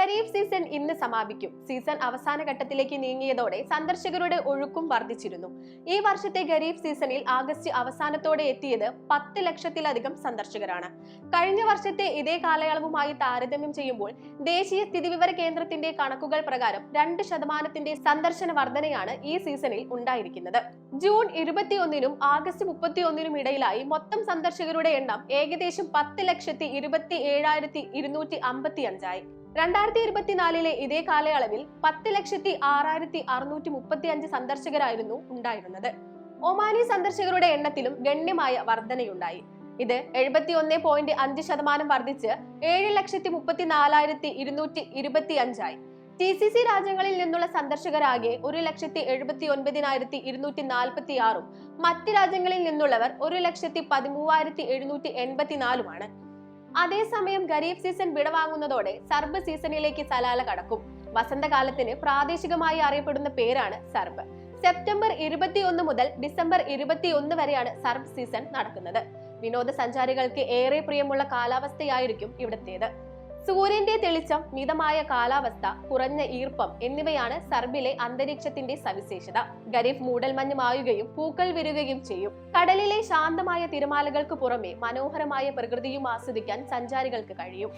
Kharif season ഇന്ന് സമാപിക്കും. Season അവസാന ഘട്ടത്തിലേക്ക് നീങ്ങിയതോടെ സന്ദർശകരുടെ ഒഴുക്കും വർദ്ധിച്ചിരുന്നു. ഈ വർഷത്തെ ഖരീഫ് സീസണിൽ ആഗസ്റ്റ് അവസാനത്തോടെ എത്തിയത് പത്ത് ലക്ഷത്തിലധികം സന്ദർശകരാണ്. കഴിഞ്ഞ വർഷത്തെ ഇതേ കാലയളവുമായി താരതമ്യം ചെയ്യുമ്പോൾ ദേശീയ സ്ഥിതിവിവര കേന്ദ്രത്തിന്റെ കണക്കുകൾ പ്രകാരം രണ്ട് ശതമാനത്തിന്റെ സന്ദർശന വർധനയാണ് ഈ സീസണിൽ ഉണ്ടായിരിക്കുന്നത്. ജൂൺ ഇരുപത്തിയൊന്നിനും ആഗസ്റ്റ് മുപ്പത്തിയൊന്നിനും ഇടയിലായി മൊത്തം സന്ദർശകരുടെ എണ്ണം ഏകദേശം പത്ത് ലക്ഷത്തി ഇരുപത്തി ഏഴായിരത്തി ഇരുന്നൂറ്റി അമ്പത്തി അഞ്ചായി രണ്ടായിരത്തി ഇരുപത്തിനാലിലെ ഇതേ കാലയളവിൽ പത്ത് ലക്ഷത്തി ആറായിരത്തി അറുന്നൂറ്റി മുപ്പത്തി അഞ്ച് സന്ദർശകരായിരുന്നു ഉണ്ടായിരുന്നത്. ഒമാനി സന്ദർശകരുടെ എണ്ണത്തിലും ഗണ്യമായ വർധനയുണ്ടായി. ഇത് എഴുപത്തി ഒന്ന് പോയിന്റ് അഞ്ച് ശതമാനം വർദ്ധിച്ച് ഏഴ് ലക്ഷത്തി മുപ്പത്തി നാലായിരത്തി ഇരുന്നൂറ്റി ഇരുപത്തി അഞ്ചായി ടി സി സി രാജ്യങ്ങളിൽ നിന്നുള്ള സന്ദർശകരാകെ ഒരു ലക്ഷത്തി എഴുപത്തി ഒൻപതിനായിരത്തി ഇരുന്നൂറ്റി നാൽപ്പത്തി ആറും മറ്റ് രാജ്യങ്ങളിൽ നിന്നുള്ളവർ ഒരു ലക്ഷത്തി പതിമൂവായിരത്തി എഴുന്നൂറ്റി എൺപത്തിനാലുമാണ്. അതേസമയം ഖരീഫ് സീസൺ വിടവാങ്ങുന്നതോടെ സർബ് സീസണിലേക്ക് സലാല കടക്കും. വസന്തകാലത്തിന് പ്രാദേശികമായി അറിയപ്പെടുന്ന പേരാണ് സർബ്. സെപ്റ്റംബർ ഇരുപത്തിയൊന്ന് മുതൽ ഡിസംബർ ഇരുപത്തിയൊന്ന് വരെയാണ് സർബ് സീസൺ നടക്കുന്നത്. വിനോദസഞ്ചാരികൾക്ക് ഏറെ പ്രിയമുള്ള കാലാവസ്ഥയായിരിക്കും ഇവിടത്തേത്. സൂര്യന്റെ തെളിച്ചം മിതമായ കാലാവസ്ഥ കുറഞ്ഞ ഈർപ്പം എന്നിവയാണ് സർബിലെ അന്തരീക്ഷത്തിന്റെ സവിശേഷത. ഗരീഫ് മൂടൽമഞ്ഞ് മായുകയും പൂക്കൾ വിരുകയും ചെയ്യും. കടലിലെ ശാന്തമായ തിരമാലകൾക്ക് പുറമെ മനോഹരമായ പ്രകൃതിയും ആസ്വദിക്കാൻ സഞ്ചാരികൾക്ക് കഴിയും.